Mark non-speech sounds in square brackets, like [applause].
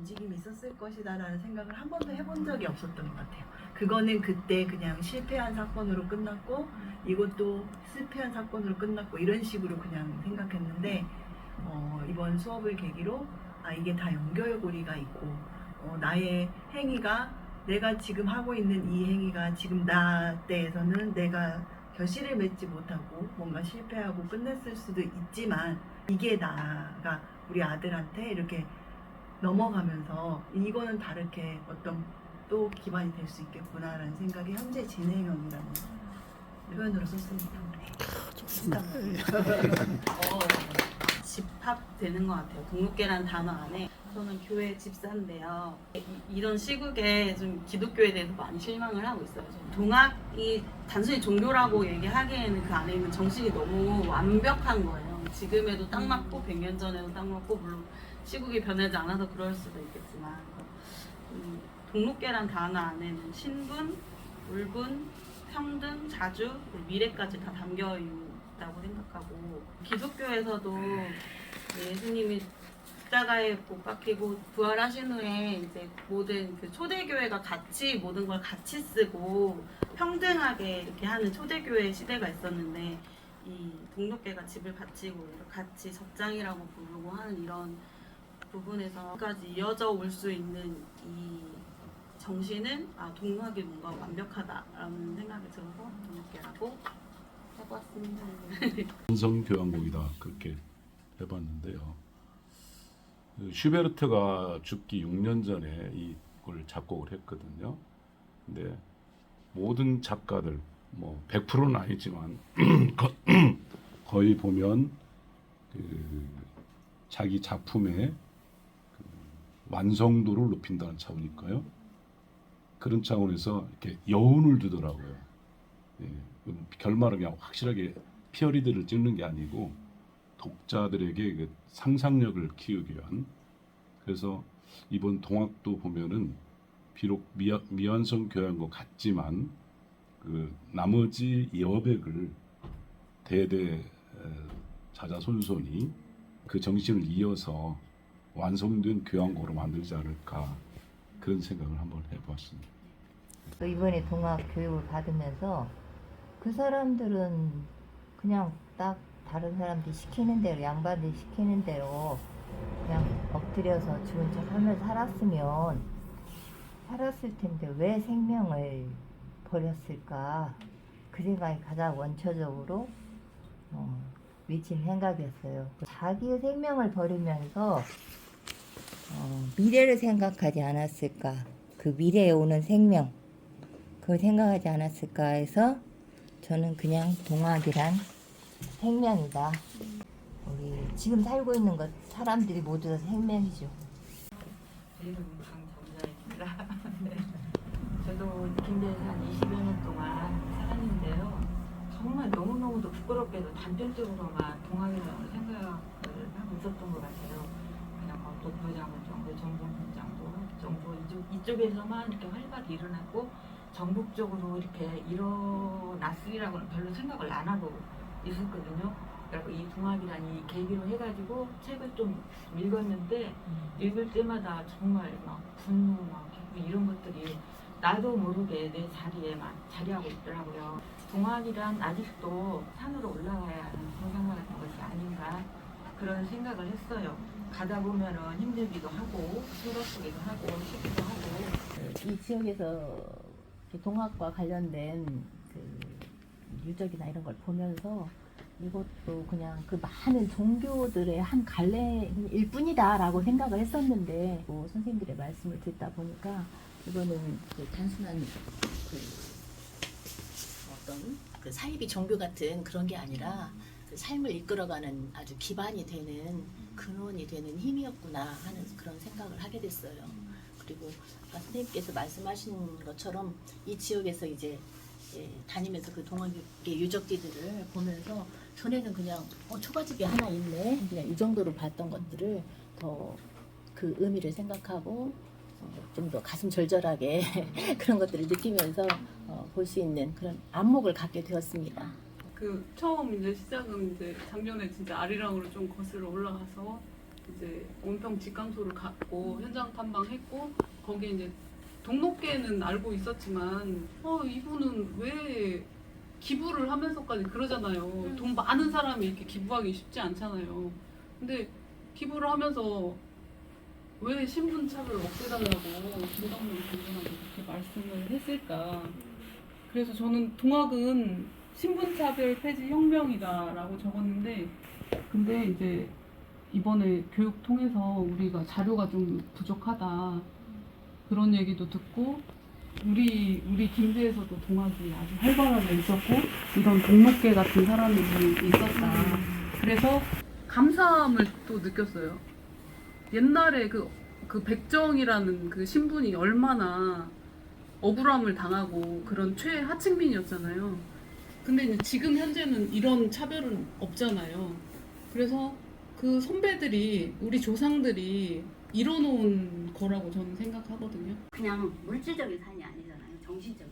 움직임이 있었을 것이다라는 생각을 한 번도 해본 적이 없었던 것 같아요. 그거는 그때 그냥 실패한 사건으로 끝났고 이것도 실패한 사건으로 끝났고 이런 식으로 그냥 생각했는데 어, 이번 수업을 계기로 아 이게 다 연결고리가 있고 어, 나의 행위가 내가 지금 하고 있는 이 행위가 지금 나 때에서는 내가 결실을 맺지 못하고 뭔가 실패하고 끝냈을 수도 있지만 이게 나가 우리 아들한테 이렇게 넘어가면서 이거는 다르게 어떤 또 기반이 될 수 있겠구나라는 생각이 현재 진행형이라는 표현으로 썼습니다. 좋습니다. 어, 집합되는 것 같아요. 동록계라는 단어 안에 저는 교회 집사인데요. 이, 런 시국에 좀 기독교에 대해서 많이 실망을 하고 있어요. 동학이 단순히 종교라고 얘기하기에는 그 안에 있는 정신이 너무 완벽한 거예요. 지금에도 딱 맞고 100년 전에도 딱 맞고 물론 시국이 변하지 않아서 그럴 수도 있겠지만 음, 동록계란 단어 안에는 신분, 울분, 평등, 자주, 그리고 미래까지 다 담겨 있다고 생각하고 기독교에서도 예수님이 십자가에 못 박히고 부활하신 후에 이제 모든 그 초대교회가 같이 모든 걸 같이 쓰고 평등하게 이렇게 하는 초대교회 시대가 있었는데 이 동록계가 집을 바치고 같이 적장이라고 부르고 하는 이런 부분에서까지 이어져 올 수 있는 이 정신은 아 동학이 뭔가 완벽하다라는 생각이 들어서 동학계라고 해보았습니다. 완성교향곡이다 [laughs] 그렇게 해봤는데요. 그 슈베르트가 죽기 6년 전에 이걸 작곡을 했거든요. 근데 모든 작가들 뭐 100%는 아니지만 [clears throat] 거- [clears throat] 거의 보면 그 자기 작품의 그 완성도를 높인다는 차원일까요? 그런 차원에서 이렇게 여운을 두더라고요. 예, 결말을 그냥 확실하게 피어리드를 찍는 게 아니고 독자들에게 그 상상력을 키우기 위한 그래서 이번 동학도 보면은 비록 미완, 미완성 교양과 같지만 그 나머지 여백을 대대 에, 자자손손이 그 정신을 이어서 완성된 교양고로 만들지 않을까 그런 생각을 한번 해보았습니다. 또 이번에 동학 교육을 받으면서 그 사람들은 그냥 딱 다른 사람들이 시키는 대로 양반들이 시키는 대로 그냥 엎드려서 죽은 척 하면서 살았으면 살았을 텐데 왜 생명을 버렸을까 그 생각이 가장 원초적으로 어, 미친 생각이었어요. 자기의 생명을 버리면서 어, 미래를 생각하지 않았을까 그 미래에 오는 생명 그걸 생각하지 않았을까 해서 저는 그냥 동학이란 생명이다. 우리 지금 살고 있는 것 사람들이 모두 다 생명이죠. [laughs] 저도 김제에서 한 20여 년 동안 살았는데요. 정말 너무너무도 부끄럽게도 단편적으로만 동학이라고 생각을 하고 있었던 것 같아요. 그냥 뭐 독보장은 정도, 정동훈 정도, 정도 이쪽, 이쪽에서만 이렇게 활발히 일어났고 전국 적으로 이렇게 일어났으리라고는 별로 생각을 안 하고 있었거든요. 그리고 이 동학이라는 이 계기로 해가지고 책을 좀 읽었는데 읽을 때마다 정말 막 분노, 막 이런 것들이 나도 모르게 내 자리에 막 자리하고 있더라고요. 동학이란 아직도 산으로 올라가야 하는 성장과 같은 것이 아닌가 그런 생각을 했어요. 가다 보면은 힘들기도 하고 힘들기도 하고 쉽기도 하고 이 지역에서 동학과 관련된 그 유적이나 이런 걸 보면서 이것도 그냥 그 많은 종교들의 한 갈래일 뿐이다라고 생각을 했었는데 뭐 선생님들의 말씀을 듣다 보니까 이거는 그 단순한 그 어떤 그 사이비 종교 같은 그런 게 아니라 그 삶을 이끌어가는 아주 기반이 되는 근원이 되는 힘이었구나 하는 그런 생각을 하게 됐어요. 그리고 아까 선생님께서 말씀하신 것처럼 이 지역에서 이제 예, 다니면서 그 동학의 유적지들을 보면서 전에는 그냥 어, 초가집이 하나 있네 그냥 이 정도로 봤던 것들을 더 그 의미를 생각하고 어, 좀 더 가슴 절절하게 [laughs] 그런 것들을 느끼면서 어, 볼 수 있는 그런 안목을 갖게 되었습니다. 그 처음 이제 시작은 이제 작년에 진짜 아리랑으로 좀 거슬러 올라가서 이제 온평 직강소를 갖고 현장 탐방했고 거기에 이제 동록계는 알고 있었지만 어 이분은 왜 기부를 하면서까지 그러잖아요. 돈 많은 사람이 이렇게 기부하기 쉽지 않잖아요. 근데 기부를 하면서 왜 신분차별 없애달라고 김덕문 장관한테 그렇게 말씀을 했을까? 그래서 저는 동학은 신분차별 폐지 혁명이다라고 적었는데 근데 이제 이번에 교육 통해서 우리가 자료가 좀 부족하다 그런 얘기도 듣고 우리 우리 김제에서도 동학이 아주 활발하게 있었고 이런 동목계 같은 사람들이 있었다. 그래서 감사함을 또 느꼈어요. 옛날에 그, 그 백정이라는 그 신분이 얼마나 억울함을 당하고 그런 최하층민이었잖아요. 근데 지금 현재는 이런 차별은 없잖아요. 그래서 그 선배들이 우리 조상들이 이뤄놓은 거라고 저는 생각하거든요. 그냥 물질적인 산이 아니잖아요. 정신적인.